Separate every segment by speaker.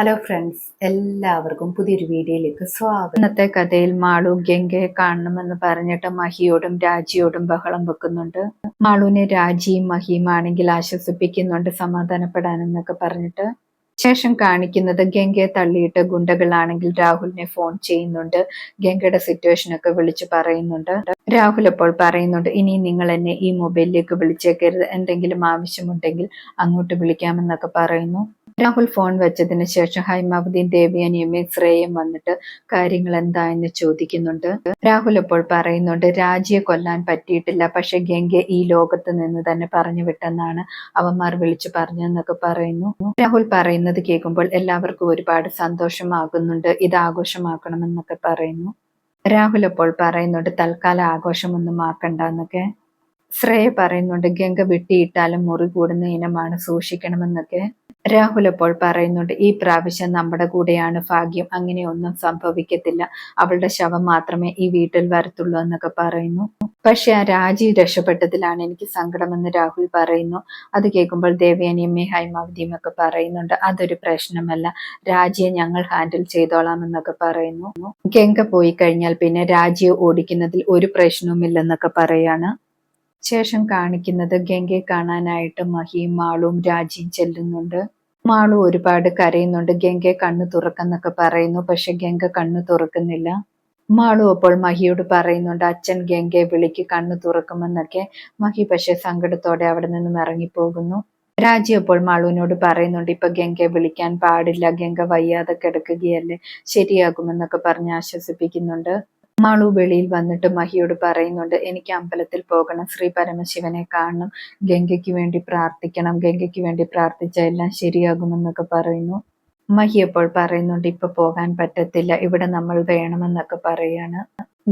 Speaker 1: Hello friends എല്ലാവർക്കും പുതിയൊരു വീഡിയോയിലേക്ക് സ്വാഗതം. ഇന്നത്തെ കഥയിൽ മാളു ഗംഗയെ കാണണമെന്ന് പറഞ്ഞിട്ട് മഹിയോടും രാജിയോടും ബഹളം വെക്കുന്നുണ്ട്. മാളുവിനെ രാജിയും മഹിയും ആണെങ്കിൽ ആശ്വസിപ്പിക്കുന്നുണ്ട് സമാധാനപ്പെടാനെന്നൊക്കെ പറഞ്ഞിട്ട്. ശേഷം കാണിക്കുന്നത് ഗംഗയെ തള്ളിയിട്ട് ഗുണ്ടകളാണെങ്കിൽ രാഹുലിനെ ഫോൺ ചെയ്യുന്നുണ്ട്. ഗംഗയുടെ സിറ്റുവേഷൻ ഒക്കെ വിളിച്ചു പറയുന്നുണ്ട്. രാഹുൽ അപ്പോൾ പറയുന്നുണ്ട് ഇനി നിങ്ങൾ എന്നെ ഈ മൊബൈലിലേക്ക് വിളിച്ചേക്കരുത്. എന്തെങ്കിലും ആവശ്യമുണ്ടെങ്കിൽ അങ്ങോട്ട് വിളിക്കാമെന്നൊക്കെ പറയുന്നു. രാഹുൽ ഫോൺ വെച്ചതിന് ശേഷം ഹൈമാവതിയും ദേവിയനിയും ഇസ്രയും വന്നിട്ട് കാര്യങ്ങൾ എന്തായെന്ന് ചോദിക്കുന്നുണ്ട്. രാഹുൽ ഇപ്പോൾ പറയുന്നുണ്ട് രാജിയെ കൊല്ലാൻ പറ്റിയിട്ടില്ല. പക്ഷെ ഗംഗ ഈ ലോകത്ത് നിന്ന് തന്നെ പറഞ്ഞു വിട്ടെന്നാണ് അവന്മാർ വിളിച്ചു പറഞ്ഞെന്നൊക്കെ പറയുന്നു. രാഹുൽ പറയുന്നത് കേൾക്കുമ്പോൾ എല്ലാവർക്കും ഒരുപാട് സന്തോഷമാകുന്നുണ്ട്. ഇത് ആഘോഷമാക്കണമെന്നൊക്കെ പറയുന്നു. രാഹുൽ അപ്പോൾ പറയുന്നുണ്ട് തൽക്കാല ആഘോഷമൊന്നും ആക്കണ്ട എന്നൊക്കെ. ശ്രേയ പറയുന്നുണ്ട് ഗംഗ വിട്ടിയിട്ടാലും മുറി കൂടുന്ന ഇനമാണ് സൂക്ഷിക്കണമെന്നൊക്കെ. രാഹുൽ അപ്പോൾ പറയുന്നുണ്ട് ഈ പ്രാവശ്യം നമ്മുടെ കൂടെയാണ് ഭാഗ്യം അങ്ങനെയൊന്നും സംഭവിക്കത്തില്ല. അവളുടെ ശവം മാത്രമേ ഈ വീട്ടിൽ വരത്തുള്ളൂ എന്നൊക്കെ പറയുന്നു. പക്ഷെ ആ രാജി രക്ഷപ്പെട്ടതിലാണ് എനിക്ക് സങ്കടമെന്ന് രാഹുൽ പറയുന്നു. അത് കേൾക്കുമ്പോൾ ദേവയാനിയമ്മേ ഹൈമാവതിയും ഒക്കെ പറയുന്നുണ്ട് അതൊരു പ്രശ്നമല്ല. രാജിയെ ഞങ്ങൾ ഹാൻഡിൽ ചെയ്തോളാം എന്നൊക്കെ പറയുന്നു. ഗംഗ പോയി കഴിഞ്ഞാൽ പിന്നെ രാജിയെ ഓടിക്കുന്നതിൽ ഒരു പ്രശ്നവുമില്ലെന്നൊക്കെ പറയാണ്. ശേഷം കാണിക്കുന്നത് ഗംഗയെ കാണാനായിട്ട് മഹിയും മാളും രാജിയും ചെല്ലുന്നുണ്ട്. മാളു ഒരുപാട് കരയുന്നുണ്ട്. ഗംഗയെ കണ്ണു തുറക്കെന്നൊക്കെ പറയുന്നു. പക്ഷെ ഗംഗ കണ്ണു തുറക്കുന്നില്ല. മാളു അപ്പോൾ മഹിയോട് പറയുന്നുണ്ട് അച്ഛൻ ഗംഗയെ വിളിക്ക് കണ്ണു തുറക്കുമെന്നൊക്കെ. മഹി പക്ഷെ സങ്കടത്തോടെ അവിടെ നിന്നും ഇറങ്ങിപ്പോകുന്നു. രാജി അപ്പോൾ മാളുവിനോട് പറയുന്നുണ്ട് ഇപ്പൊ ഗംഗയെ വിളിക്കാൻ പാടില്ല. ഗംഗ വയ്യാതെ കിടക്കുകയല്ലേ. ശരിയാകുമെന്നൊക്കെ പറഞ്ഞ് ആശ്വസിപ്പിക്കുന്നുണ്ട്. മാളു വെളിയിൽ വന്നിട്ട് മഹിയോട് പറയുന്നുണ്ട് എനിക്ക് അമ്പലത്തിൽ പോകണം. ശ്രീ പരമശിവനെ കാണണം. ഗംഗയ്ക്ക് വേണ്ടി പ്രാർത്ഥിക്കണം. ഗംഗയ്ക്ക് വേണ്ടി പ്രാർത്ഥിച്ച എല്ലാം ശരിയാകുമെന്നൊക്കെ പറയുന്നു. മഹി അപ്പോൾ പറയുന്നുണ്ട് ഇപ്പൊ പോകാൻ പറ്റത്തില്ല. ഇവിടെ നമ്മൾ വേണമെന്നൊക്കെ പറയാണ്.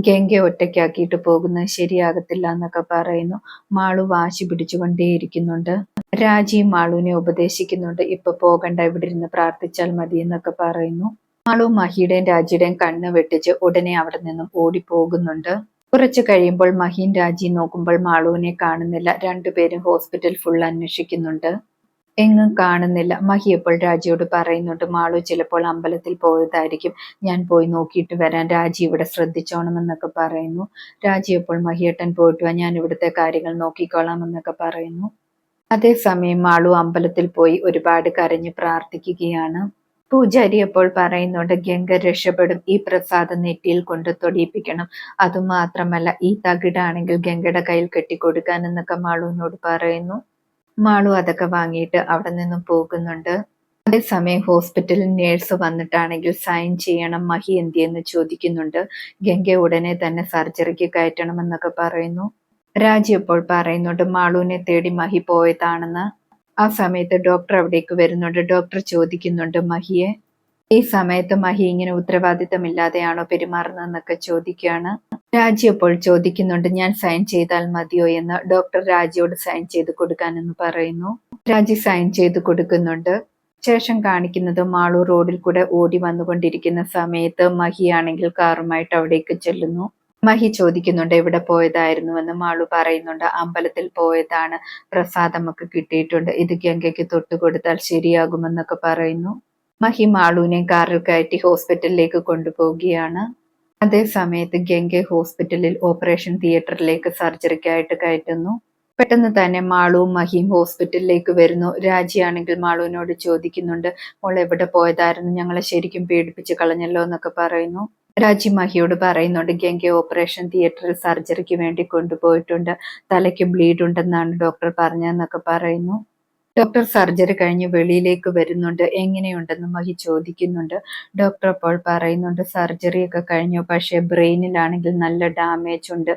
Speaker 1: ഗംഗ ഒറ്റയ്ക്കാക്കിയിട്ട് പോകുന്നത് ശരിയാകത്തില്ല എന്നൊക്കെ പറയുന്നു. മാളു വാശി പിടിച്ചുകൊണ്ടേയിരിക്കുന്നുണ്ട്. രാജിയും മാളുവിനെ ഉപദേശിക്കുന്നുണ്ട് ഇപ്പൊ പോകണ്ട. ഇവിടെ ഇരുന്ന് പ്രാർത്ഥിച്ചാൽ മതി എന്നൊക്കെ പറയുന്നു. മാളും മഹിയുടെയും രാജിയുടെയും കണ്ണ് വെട്ടിച്ച് ഉടനെ അവിടെ നിന്നും ഓടിപ്പോകുന്നുണ്ട്. കുറച്ചു കഴിയുമ്പോൾ മഹിയും രാജിയും നോക്കുമ്പോൾ മാളുവിനെ കാണുന്നില്ല. രണ്ടുപേരും ഹോസ്പിറ്റൽ ഫുൾ അന്വേഷിക്കുന്നുണ്ട്. എങ്ങും കാണുന്നില്ല. മഹി ഇപ്പോൾ രാജിയോട് പറയുന്നുണ്ട് മാളു ചിലപ്പോൾ അമ്പലത്തിൽ പോയതായിരിക്കും. ഞാൻ പോയി നോക്കിയിട്ട് വരാൻ രാജി ഇവിടെ ശ്രദ്ധിച്ചോണമെന്നൊക്കെ പറയുന്നു. രാജി ഇപ്പോൾ മഹിയേട്ടൻ പോയിട്ട് വാ. ഞാൻ ഇവിടുത്തെ കാര്യങ്ങൾ നോക്കിക്കോളാം എന്നൊക്കെ പറയുന്നു. അതേസമയം മാളു അമ്പലത്തിൽ പോയി ഒരുപാട് കരഞ്ഞ് പ്രാർത്ഥിക്കുകയാണ്. പൂജാരി അപ്പോൾ പറയുന്നുണ്ട് ഗംഗ രക്ഷപ്പെടും ഈ പ്രസാദം നെറ്റിയിൽ കൊണ്ട് തൊടിയിപ്പിക്കണം. അതുമാത്രമല്ല ഈ തകിടാണെങ്കിൽ ഗംഗയുടെ കയ്യിൽ കെട്ടിക്കൊടുക്കാൻ എന്നൊക്കെ മാളുവിനോട് പറയുന്നു. മാളു അതൊക്കെ വാങ്ങിയിട്ട് അവിടെ നിന്നും പോകുന്നുണ്ട്. അതേസമയം ഹോസ്പിറ്റലിൽ നേഴ്സ് വന്നിട്ടാണെങ്കിൽ സൈൻ ചെയ്യണം മഹി എന്തിയെന്ന് ചോദിക്കുന്നുണ്ട്. ഗംഗ ഉടനെ തന്നെ സർജറിക്ക് കയറ്റണമെന്നൊക്കെ പറയുന്നു. രാജി അപ്പോൾ പറയുന്നുണ്ട് മാളുവിനെ തേടി മഹി പോയതാണെന്ന്. ആ സമയത്ത് ഡോക്ടർ അവിടേക്ക് വരുന്നുണ്ട്. ഡോക്ടർ ചോദിക്കുന്നുണ്ട് മഹിയെ ഈ സമയത്ത് മഹി ഇങ്ങനെ ഉത്തരവാദിത്തമില്ലാതെയാണോ പെരുമാറുന്നതെന്നൊക്കെ ചോദിക്കുകയാണ്. രാജി അപ്പോൾ ചോദിക്കുന്നുണ്ട് ഞാൻ സൈൻ ചെയ്താൽ മതിയോ? എന്ന് ഡോക്ടർ രാജിയോട് സൈൻ ചെയ്ത് കൊടുക്കാനെന്ന് പറയുന്നു. രാജി സൈൻ ചെയ്ത് കൊടുക്കുന്നുണ്ട്. ശേഷം കാണിക്കുന്നത് മാളൂർ റോഡിൽ കൂടെ ഓടി വന്നുകൊണ്ടിരിക്കുന്ന സമയത്ത് മഹിയാണെങ്കിൽ കാറുമായിട്ട് അവിടേക്ക് ചെല്ലുന്നു. മഹി ചോദിക്കുന്നുണ്ട് എവിടെ പോയതായിരുന്നുവെന്ന്? മാളു പറയുന്നുണ്ട് അമ്പലത്തിൽ പോയതാണ്. പ്രസാദമൊക്കെ കിട്ടിയിട്ടുണ്ട്. ഇത് ഗംഗയ്ക്ക് തൊട്ടുകൊടുത്താൽ ശരിയാകുമെന്നൊക്കെ പറയുന്നു. മഹി മാളുവിനെ കാറിൽ കയറ്റി ഹോസ്പിറ്റലിലേക്ക് കൊണ്ടുപോവുകയാണ്. അതേ സമയത്ത് ഗംഗ ഹോസ്പിറ്റലിൽ ഓപ്പറേഷൻ തിയേറ്ററിലേക്ക് സർജറിക്കായിട്ട് കയറ്റുന്നു. പെട്ടെന്ന് തന്നെ മാളുവും മഹിയും ഹോസ്പിറ്റലിലേക്ക് വരുന്നു. രാജിയാണെങ്കിൽ മാളുവിനോട് ചോദിക്കുന്നുണ്ട് മോൾ എവിടെ പോയതായിരുന്നു? ഞങ്ങളെ ശരിക്കും പീഡിപ്പിച്ച് കളഞ്ഞല്ലോ എന്നൊക്കെ പറയുന്നു. രാജി മഹിയോട് പറയുന്നുണ്ട് ഗംഗ ഓപ്പറേഷൻ തിയേറ്ററിൽ സർജറിക്ക് വേണ്ടി കൊണ്ടുപോയിട്ടുണ്ട്. തലയ്ക്ക് ബ്ലീഡ് ഉണ്ടെന്നാണ് ഡോക്ടർ പറഞ്ഞതെന്നൊക്കെ പറയുന്നു. ഡോക്ടർ സർജറി കഴിഞ്ഞ് വെളിയിലേക്ക് വരുന്നുണ്ട്. എങ്ങനെയുണ്ടെന്ന് മഹി ചോദിക്കുന്നുണ്ട്. ഡോക്ടർ അപ്പോൾ പറയുന്നുണ്ട് സർജറി ഒക്കെ കഴിഞ്ഞു. പക്ഷേ ബ്രെയിനിലാണെങ്കിൽ നല്ല ഡാമേജ് ഉണ്ട്.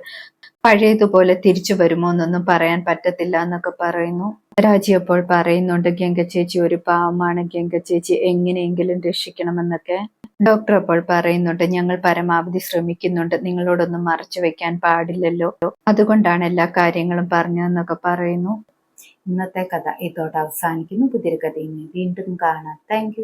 Speaker 1: പഴയതുപോലെ തിരിച്ചു വരുമോ എന്നൊന്നും പറയാൻ പറ്റത്തില്ല എന്നൊക്കെ പറയുന്നു. രാജി അപ്പോൾ പറയുന്നുണ്ട് ഗംഗ ചേച്ചി ഒരു പാവമാണ്. ഗംഗ ചേച്ചി എങ്ങനെയെങ്കിലും രക്ഷിക്കണമെന്നൊക്കെ. ഡോക്ടർ അപ്പോൾ പറയുന്നുണ്ട് ഞങ്ങൾ പരമാവധി ശ്രമിക്കുന്നുണ്ട്. നിങ്ങളോടൊന്നും മറച്ചു വെക്കാൻ പാടില്ലല്ലോ. അതുകൊണ്ടാണ് എല്ലാ കാര്യങ്ങളും പറഞ്ഞതെന്നൊക്കെ പറയുന്നു.
Speaker 2: ഇന്നത്തെ കഥ ഇതോടെ അവസാനിക്കുന്നു. പുതിയൊരു കഥയും വീണ്ടും കാണാം. താങ്ക്